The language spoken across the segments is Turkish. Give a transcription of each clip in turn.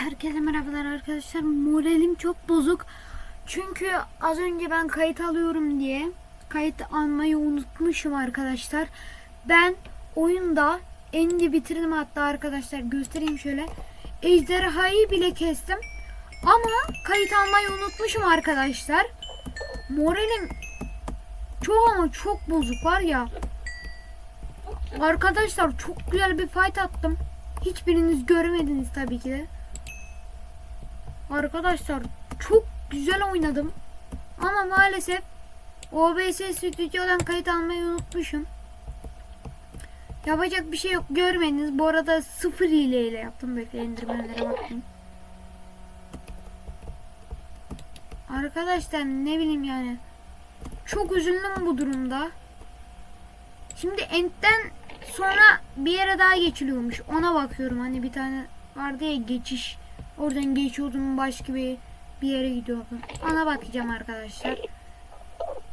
Herkese merhabalar arkadaşlar. Moralim çok bozuk. Çünkü az önce ben kayıt alıyorum diye kayıt almayı unutmuşum arkadaşlar. Ben oyunda endi bitirdim hatta arkadaşlar göstereyim şöyle. Ejderhayı bile kestim. Ama kayıt almayı unutmuşum arkadaşlar. Moralim çok ama çok bozuk var ya. Arkadaşlar çok güzel bir fight attım. Hiçbiriniz görmediniz tabii ki de. Arkadaşlar çok güzel oynadım. Ama maalesef OBS stüdyodan kayıt almayı unutmuşum. Yapacak bir şey yok görmediniz. Bu arada sıfır hileyle yaptım. Bekle indirmelere bakayım. Arkadaşlar ne bileyim yani. Çok üzüldüm bu durumda. Şimdi Ent'ten sonra bir yere daha geçiliyormuş. Ona bakıyorum. Hani bir tane vardı ya geçiş. Oradan geçiyordum başka bir bir yere gidiyordum. Ona bakacağım arkadaşlar.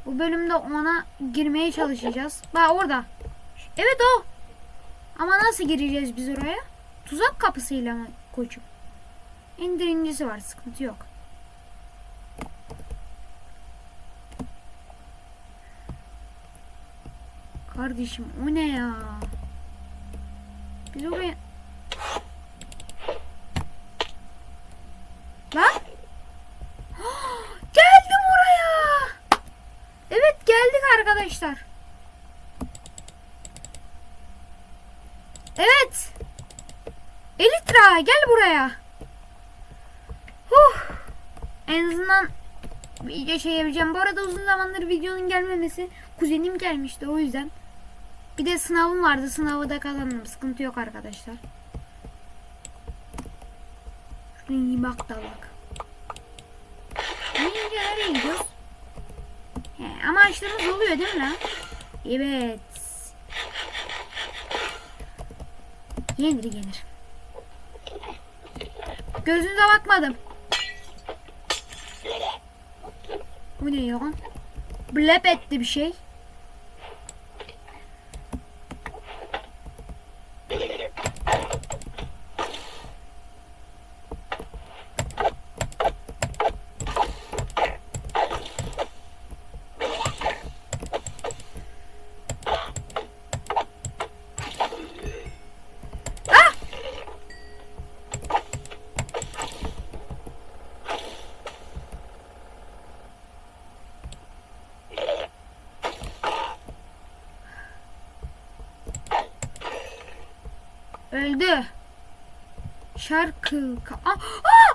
Bu bölümde ona girmeye çalışacağız. Bak orada. Evet o. Ama nasıl gireceğiz biz oraya? Tuzak kapısıyla mı koçum? İndirincisi var sıkıntı yok. Kardeşim o ne ya? Biz oraya... Lan! Geldim oraya! Evet geldik arkadaşlar. Evet. Elitra gel buraya. Huh. En azından video şey yapacağım. Bu arada uzun zamandır videonun gelmemesi kuzenim gelmişti o yüzden. Bir de sınavım vardı. Sınavı da kazandım. Sıkıntı yok arkadaşlar. Şuraya iyi bak dalak. Nereye nereye gidiyoruz? He, ama açtığımız oluyor değil mi? Evet. Yenir yenir. Gözünüze bakmadım. Bu ne ya? Blep etti bir şey. Öldü. Şarkı. Aa, aa,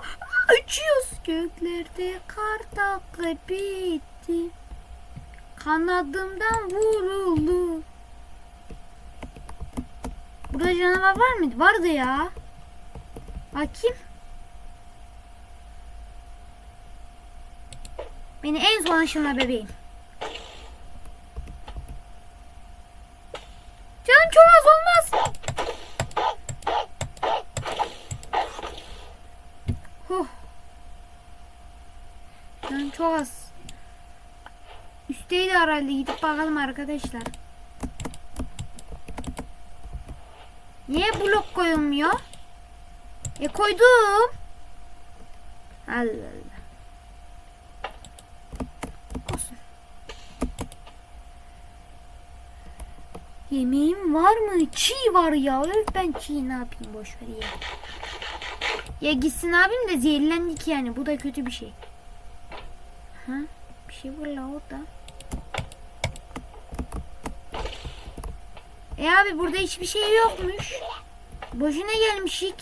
uçuyoruz göklerde kar taklı bitti. Kanadımdan vuruldu. Burada canavar var mıydı? Vardı ya. Bakayım. Beni en son aşına bebeğim. Canım çok az. Üstteydi herhalde gidip bakalım arkadaşlar. Niye blok koyulmuyor? E koydum. Allah Allah. Olsun. Yemeğim var mı? Çiğ var ya. Öf ben çiğ ne yapayım boş ver ya. Ya gitsin abim de zehirlendik yani. Bu da kötü bir şey. Ha? Bir şey var la orada. E abi burada hiçbir şey yokmuş. Boşuna gelmişik.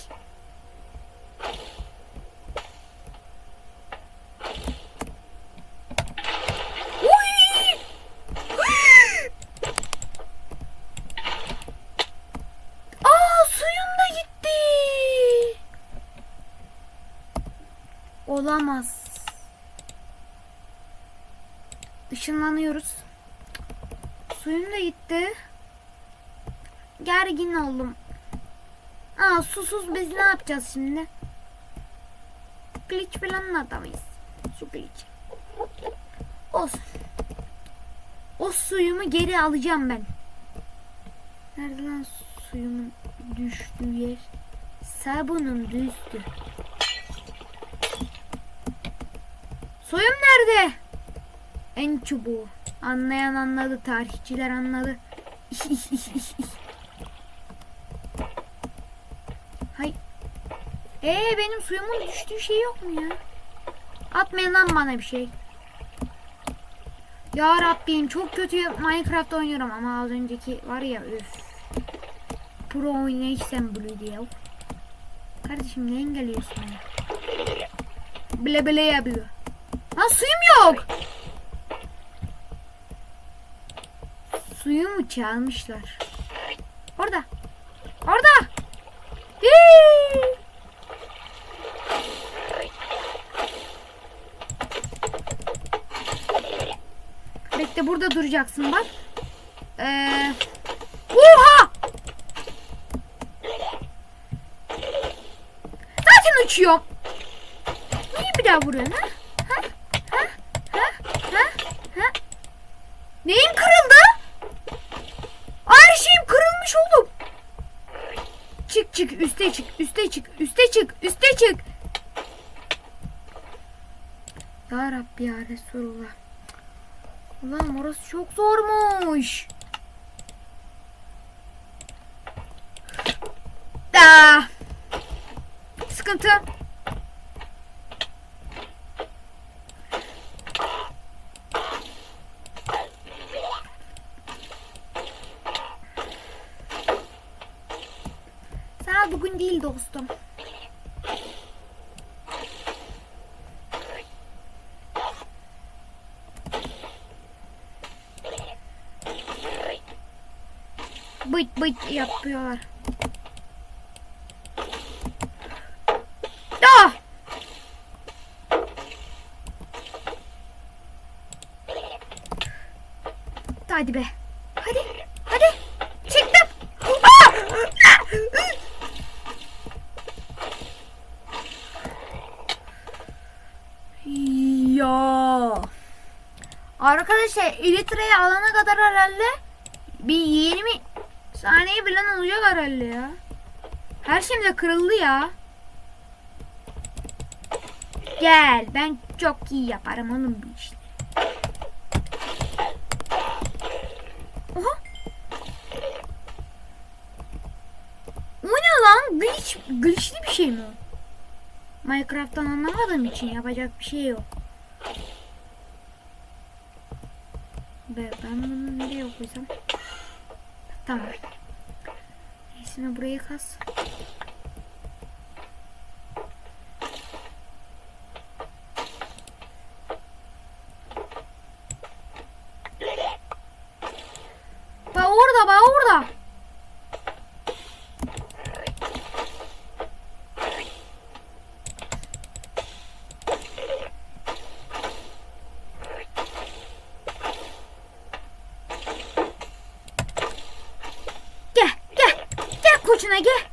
Olamaz. ışınlanıyoruz. Suyum da gitti. Gergin oldum. Aa susuz biz ne yapacağız şimdi? Glitch falan adamıyız. Su glitch. O, o suyumu geri alacağım ben. Nerede lan suyumun düştüğü yer? Sabunun üstü. Suyum nerede? En çubuğu. Anlayan anladı. Tarihçiler anladı. Hay. Ee benim suyumun düştüğü şey yok mu ya? Atmayın lan bana bir şey. Ya Rabbim çok kötü Minecraft oynuyorum ama az önceki var ya üf. Pro oynayış sembolüydü ya. Kardeşim ne engelliyorsun ya? Bile bile yapıyor. Ha suyum yok. Suyumu çalmışlar. Orada. Orada. Hii! Bekle burada duracaksın bak. Ee, oha! Zaten uçuyorum. Niye bir daha vuruyorsun ha? Ha? Ha? Ha? Ha? Ha? Neyin kırıldı? Her şeyim kırılmış oğlum. Çık üste çık üste çık üste çık üste çık. Ya Rabbi ya Resulullah. Ulan orası çok zormuş. Da. Sıkıntı. Bugün değil dostum. Bıt bıt yapıyorlar. Ah! Hadi be. Hadi. Hadi. Çıktım. Ah! Ya. Arkadaşlar elitreyi alana kadar herhalde bir 20 saniye falan olacak herhalde ya. Her şeyim de kırıldı ya. Gel ben çok iyi yaparım onun bir işte. Oha. O ne lan? Glitch, glitchli bir şey mi o? Minecraft'tan anlamadığım için yapacak bir şey yok. Be, ben bunu nereye koysam? Tamam. Neyse burayı kas. Gel koçuna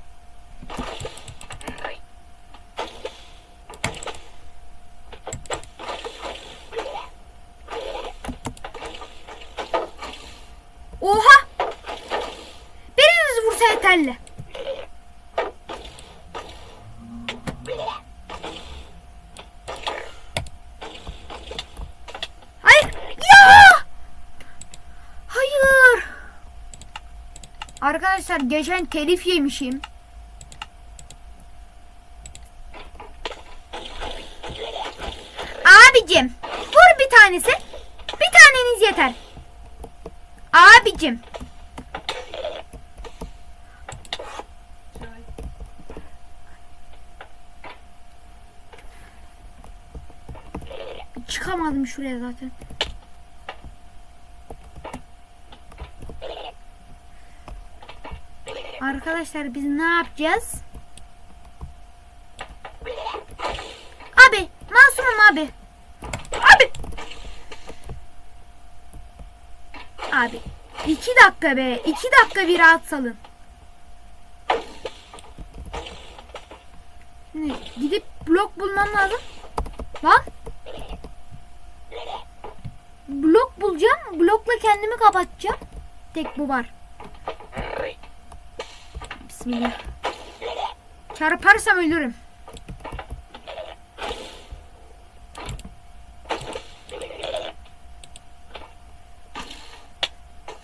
Arkadaşlar geçen telif yemişim. Abicim vur bir tanesi. Bir taneniz yeter. Abicim. Çıkamadım şuraya zaten. Arkadaşlar biz ne yapacağız? Abi, masumum abi. Abi. Abi. iki dakika be. iki dakika bir rahat salın. Ne? Gidip blok bulmam lazım. Lan. Blok bulacağım. Blokla kendimi kapatacağım. Tek bu var. Bismillah. Çarparsam ölürüm.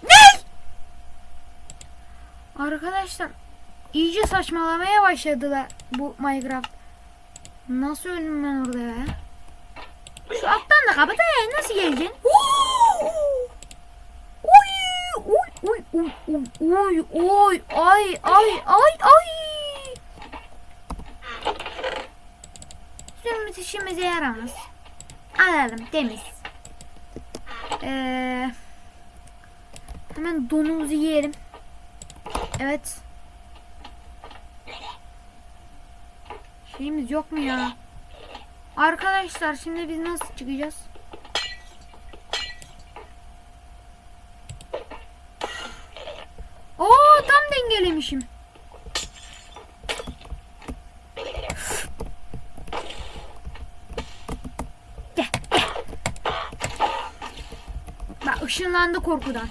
Ne? Arkadaşlar iyice saçmalamaya başladılar bu Minecraft. Nasıl öldüm ben orada ya? Şu alttan da kapatayım nasıl geleceksin? Oy oy oy ay ay ay ay. Zümrüt işimize yaramaz. Alalım temiz. Ee, hemen donumuzu yiyelim. Evet. Şeyimiz yok mu ya? Arkadaşlar şimdi biz nasıl çıkacağız? Bak ışınlandı korkudan.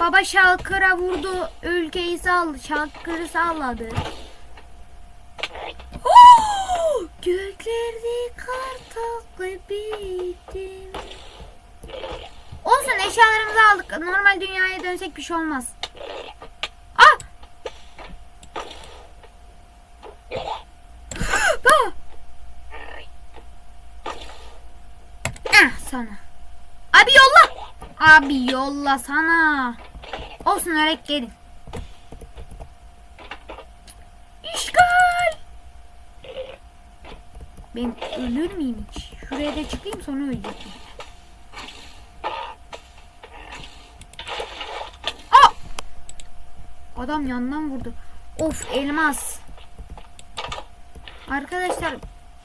Baba şalkıra vurdu. Ülkeyi sal. Şalkırı salladı. Göklerde kartal bittim. Eşyalarımızı aldık. Normal dünyaya dönsek bir şey olmaz. Ah! Ah! Ah sana. Abi yolla. Abi yolla sana. Olsun örek gelin. İşgal. Ben ölür müyüm hiç? Şuraya da çıkayım sonra öleceğim. Aa! Adam yandan vurdu. Of elmas. Arkadaşlar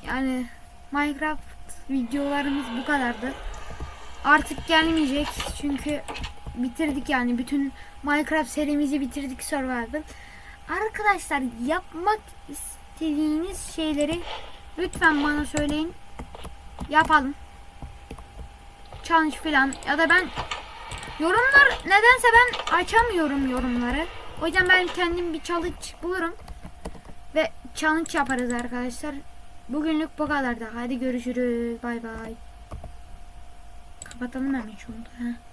yani Minecraft videolarımız bu kadardı. Artık gelmeyecek çünkü bitirdik yani bütün Minecraft serimizi bitirdik Survival. Arkadaşlar yapmak istediğiniz şeyleri lütfen bana söyleyin. Yapalım. Challenge falan ya da ben yorumlar nedense ben açamıyorum yorumları. O yüzden ben kendim bir challenge bulurum ve challenge yaparız arkadaşlar. Bugünlük bu kadar da. Hadi görüşürüz. Bay bay. Kapatalım hemen şunu ha.